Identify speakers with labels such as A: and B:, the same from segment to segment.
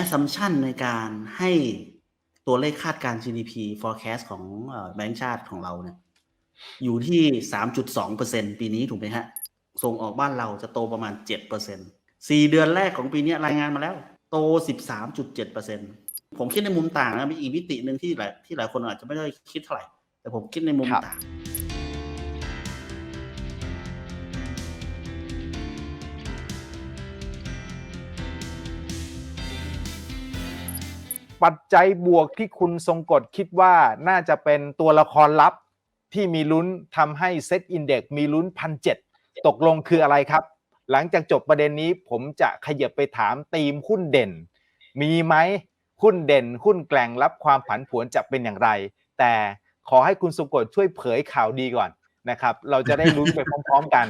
A: assumption ในการให้ตัวเลขคาดการณ์ GDP forecast ของแบงก์ชาติของเราเนี่ยอยู่ที่ 3.2%ปีนี้ถูกไหมฮะ ส่งออกบ้านเราจะโตประมาณ7%สี่เดือนแรกของปีนี้รายงานมาแล้ว โต 13.7%ผมคิดในมุมต่างนะมีอีกมิติหนึ่งที่หลายที่หลายคนอาจจะไม่ได้คิดเท่าไหร่ แต่ผมคิดในมุม
B: ครับ
A: ต่าง
B: ปัจจัยบวกที่คุณทรงกฎคิดว่าน่าจะเป็นตัวละครลับที่มีลุ้นทำให้เซตอินเด็กมีลุ้นพันเตกลงคืออะไรครับ หลังจากจบประเด็นนี้ผมจะขยับไปถามธีมหุ้นเด่น มีไหมหุ้นเด่นหุ้นแกล่งรับความผันผวนจะเป็นอย่างไร แต่ขอให้คุณทรงกฎช่วยเผยข่าวดีก่อนนะครับ เราจะได้ลุ้นไปพร้อม ๆ กัน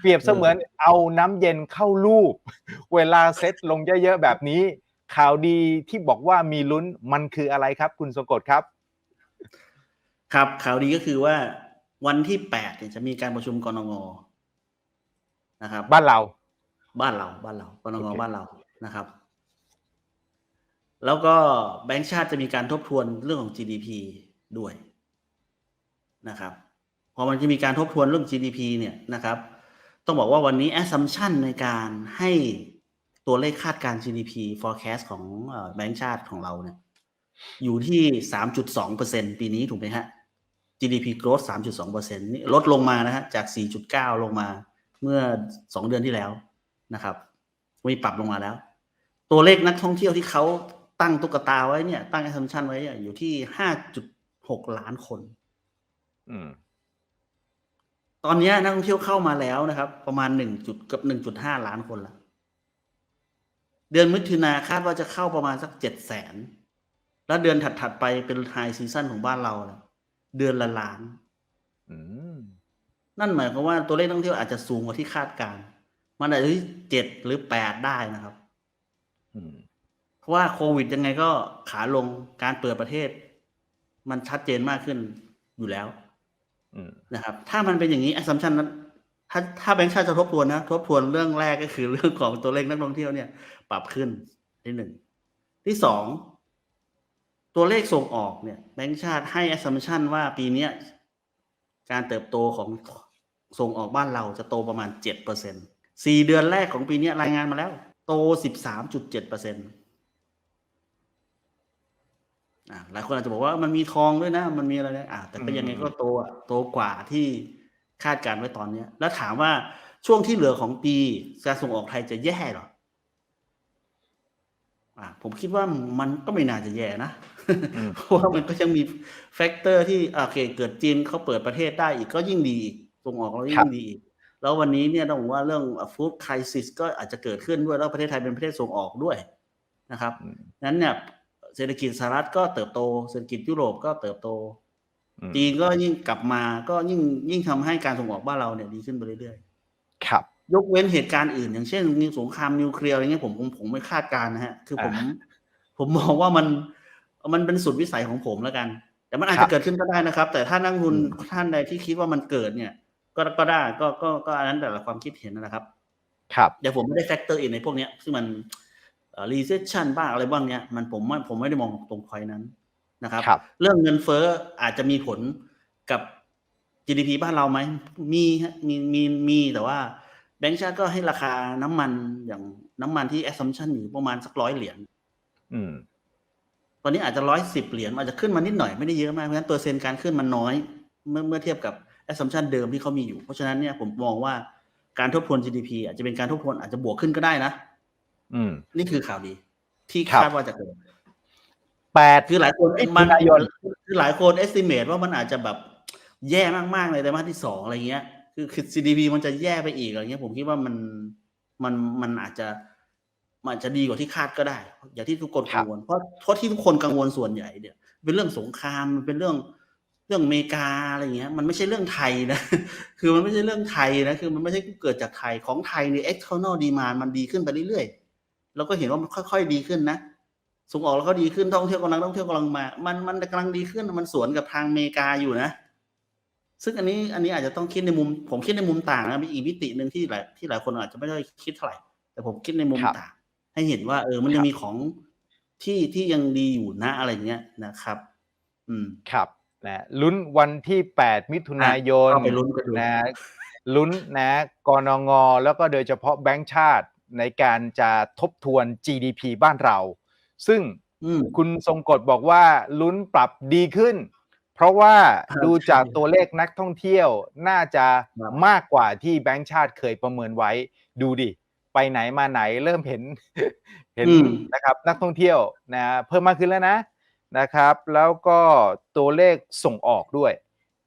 B: เปรียบเสมือนเอาน้ำเย็นเข้าลูบเวลาเซตลงเยอะๆแบบนี้ ข่าวดีที่บอกว่ามีลุ้นมันคืออะไรครับ คุณทรงกฎครับ
A: ๆครับข่าวดีก็คือว่าวันที่8เนี่ยจะมีการประชุมกรงงนะครับ
B: บ้านเรา
A: บ้านเรา บ้านเรากรงง
B: โอเค
A: บ้านเรานะครับ แล้วก็แบงก์ชาติจะมีการทบทวนเรื่องของ GDP ด้วยนะครับพอมันจะมีการทบทวนเรื่อง GDP เนี่ยนะครับ ต้องบอกว่าวันนี้ assumption ในการให้ ตัวเลขคาดการณ์ GDP forecast ของเอ่อแบงก์ชาติของเราเนี่ยอยู่ที่3.2%ปีนี้ถูกไหมฮะ GDP growth 3.2%นี่ลดลงมานะฮะจาก4.9ลงมาเมื่อ2เดือนที่แล้วนะครับมีปรับลงมาแล้ว ตัวเลขนักท่องเที่ยวที่เขาตั้งตุ๊กตาไว้เนี่ย ตั้ง assumption ไว้เนี่ยอยู่ที่5.6ล้านคน
B: อืม
A: ตอนนี้นักท่องเที่ยวเข้ามาแล้วนะครับ ประมาณ1จุดกับ1.5ล้านคนละ เดือนมิถุนาคาดว่าจะเข้าประมาณสัก7แสนแล้วเดือนถัด ๆ ไปเป็นไฮซีซั่นของบ้านเรานะเดือนละล้าน
B: อืม
A: นั่นหมายความว่าตัวเลขนักท่องเที่ยวอาจจะสูงกว่าที่คาดการณ์มันอาจจะที่เจ็ดหรือแปดได้นะครับ
B: อืม
A: เพราะว่าโควิดยังไงก็ขาลงการเปิดประเทศ มันชัดเจนมากขึ้นอยู่แล้ว
B: อืม
A: นะครับ ถ้ามันเป็นอย่างนี้ assumption นั้น ถ้าถ้าแบงค์ชาติจะทบทวนนะทบทวนเรื่องแรกก็คือเรื่องของตัวเลขนักท่องเที่ยวเนี่ย ปรับขึ้นที่หนึ่งที่สองตัวเลขส่งออกเนี่ยแบงค์ชาติให้ assumption ว่าปีนี้การเติบโตของส่งออกบ้านเราจะโตประมาณเจ็ดเปอร์เซ็นสี่เดือนแรกของปีนี้รายงานมาแล้ว โตสิบสามจุดเจ็ดเปอร์เซ็นหลายคนอาจจะบอกว่ามันมีทองด้วยนะ มันมีอะไรนะอะแต่ก็ยังไงก็โตอะโตกว่าที่ คาดการณ์ไว้ตอนเนี้ย แล้วถามว่าช่วงที่เหลือของปีการส่งออกไทยจะแย่เหรออะผมคิดว่ามันก็ไม่น่าจะแย่นะ
B: อืม
A: เพราะว่ามันก็ยังมีแฟกเตอร์ที่โอเค เกิดจีนเขาเปิดประเทศได้อีกก็ยิ่งดีอีกส่งออกเรา
B: ครั
A: ยิ่
B: บ
A: งดีอีกแล้ววันนี้เนี่ยต้องบอกว่าเรื่องฟู้ดคริสิสก็อาจจะเกิดขึ้นด้วยแล้วประเทศไทยเป็นประเทศส่งออกด้วยนะครับ
B: อืม
A: นั้นเนี่ยเศรษฐกิจสหรัฐก็เติบโต เศรษฐกิจยุโรปก็เติบโต
B: อืม
A: จีนก็ยิ่งกลับมาก็ยิ่งยิ่งทำให้การส่งออกบ้านเราเนี่ยดีขึ้นไปเรื่อย
B: ครับ
A: ๆยกเว้นเหตุการณ์อื่น อย่างเช่นมีสงครามนิวเคลียร์อะไรเงี้ยผมผมผมไม่คาดการณ์นะฮะ คือผม ผมมองว่ามันมันเป็นสุดวิสัยของผมแล้วกัน แต่มันอาจ
B: ครั
A: จะ
B: บ
A: เกิดขึ้นก็ได้นะครับ แต่ถ้านักลงทุน
B: อืม
A: ท่านใดที่คิดว่ามันเกิดเนี่ย ก็ก็ได้ก็ก็ก็อันนั้นแต่ละความคิดเห็นนะครับ
B: ครับ
A: เดี๋ยวผมไม่ได้แฟกเตอร์อินในพวกเนี้ยซึ่งมันรีเซชชันบ้างอะไรบ้างเนี้ยมันผมว่าผมไม่ได้มองตรงพอยนั้น นะครับ
B: ครับ
A: เรื่องเงินเฟ้ออาจจะมีผลกับ GDP บ้านเราไหมมีฮะมีมีมีแต่ว่าแบงก์ชาติก็ให้ราคาน้ำมันอย่างน้ำมันที่ assumption อยู่ประมาณสักร้อยเหรียญ
B: อืม
A: ตอนนี้อาจจะร้อยสิบเหรียญอาจจะขึ้นมานิดหน่อยไม่ได้เยอะมากเพราะฉะนั้นเปอร์เซ็นต์การขึ้นมันน้อย เมื่อเมื่อเทียบกับ assumption เดิมที่เขามีอยู่ เพราะฉะนั้นเนี่ยผมมองว่าการทบทวน GDP อาจจะเป็นการทบทวนอาจจะบวกขึ้นก็ได้นะ
B: อืม
A: นี่คือข่าวดี ที่
B: ครับ
A: คาดว่าจะเกิด
B: แปด
A: คือหลายคน
B: มิถุ
A: มัน
B: นายน
A: คือหลายคน estimate ว่ามันอาจจะแบบแย่มากๆเลยไตรมาสที่สองอะไรเงี้ย คือคือ GDP มันจะแย่ไปอีกอะไรเงี้ย ผมคิดว่ามันมันมันอาจจะมันอาจจะดีกว่าที่คาดก็ได้ อย่างที่ทุกคนกังวลเพราะเพราะที่ทุกคนกังวลส่วนใหญ่เนี่ยเป็นเรื่องสงครามมันเป็นเรื่องเรื่องอเมริกาอะไรเงี้ย มันไม่ใช่เรื่องไทยนะ คือมันไม่ใช่เรื่องไทยนะคือมันไม่ใช่เกิดจากไทยของไทยเนี่ย external demand มันดีขึ้นไปเรื่อยๆเราก็เห็นว่ามันค่อย ๆ ดีขึ้นนะ ส่งออกแล้วก็ดีขึ้นท่องเที่ยวกำลังท่องเที่ยวกำลังมา มันมันกำลังดีขึ้นมันสวนกับทางอเมริกาอยู่นะ ซึ่งอันนี้อันนี้อาจจะต้องคิดในมุม ผมคิดในมุมต่างนะมีอีกมิติหนึ่งที่หลายที่หลายคนอาจจะไม่ได้คิดเท่าไหร่ แต่ผมคิดในมุม
B: ครับ
A: ต่าง ให้เห็นว่า เออมันยังมีของที่ที่ยังดีอยู่นะอะไรเงี้ยนะครับ อืม
B: ครับนะลุ้นวันที่ 8 มิถุนายน
A: เข้าไปลุ้นกันดู
B: นะลุ้นนะกนง แล้วก็โดยเฉพาะแบงก์ชาติในการจะทบทวน GDP บ้านเรา ซึ่ง
A: อืม
B: คุณทรงกฎบอกว่าลุ้นปรับดีขึ้น เพราะว่า
A: ครับ
B: ดูจากตัวเลขนักท่องเที่ยวน่าจะ
A: ครับ
B: มากกว่าที่แบงก์ชาติเคยประเมินไว้ดูดิ ไปไหนมาไหนเริ่มเห็นเห็น
A: อืม
B: นะครับ นักท่องเที่ยวนะเพิ่มมากขึ้นแล้วนะนะครับ แล้วก็ตัวเลขส่งออกด้วย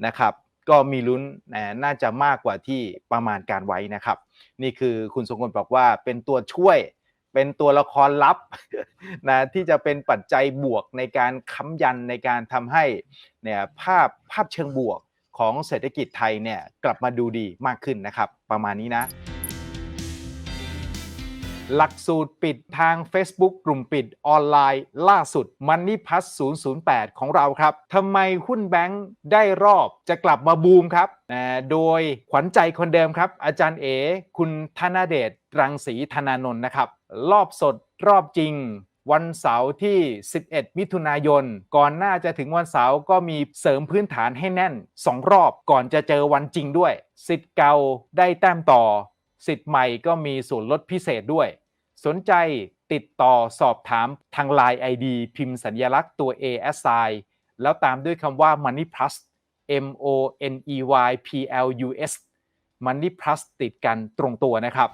B: นะครับ ก็มีลุ้นนะน่าจะมากกว่าที่ประมาณการไว้นะครับ นี่คือคุณสงกลบอกว่าเป็นตัวช่วย เป็นตัวละครลับนะที่จะเป็นปัจจัยบวกในการค้ำยันในการทำให้เนี่ยภาพภาพเชิงบวกของเศรษฐกิจไทยเนี่ยกลับมาดูดีมากขึ้นนะครับ ประมาณนี้นะ หลักสูตรปิดทาง Facebook กลุ่มปิดออนไลน์ ล่าสุด Money Plus 008 ของเราครับทำไมหุ้นแบงค์ได้รอบจะกลับมาบูมครับโดยขวัญใจคนเดิมครับ อาจารย์เอ คุณธนาเดชรังสีธนานนท์นะครับ รอบสดรอบจริงวันเสาร์ที่ 11 มิถุนายน ก่อนหน้าจะถึงวันเสาร์ก็มีเสริมพื้นฐานให้แน่น 2 รอบก่อนจะเจอวันจริงด้วยสิทธิ์เก่าได้แต้มต่อ สิทธิ์ใหม่ก็มีส่วนลดพิเศษด้วย สนใจติดต่อสอบถามทาง Line ID พิมพ์สัญลักษณ์ตัว A S I แล้วตามด้วยคำว่า Money Plus M O N E Y P L U S Money Plus ติดกันตรงตัวนะครับ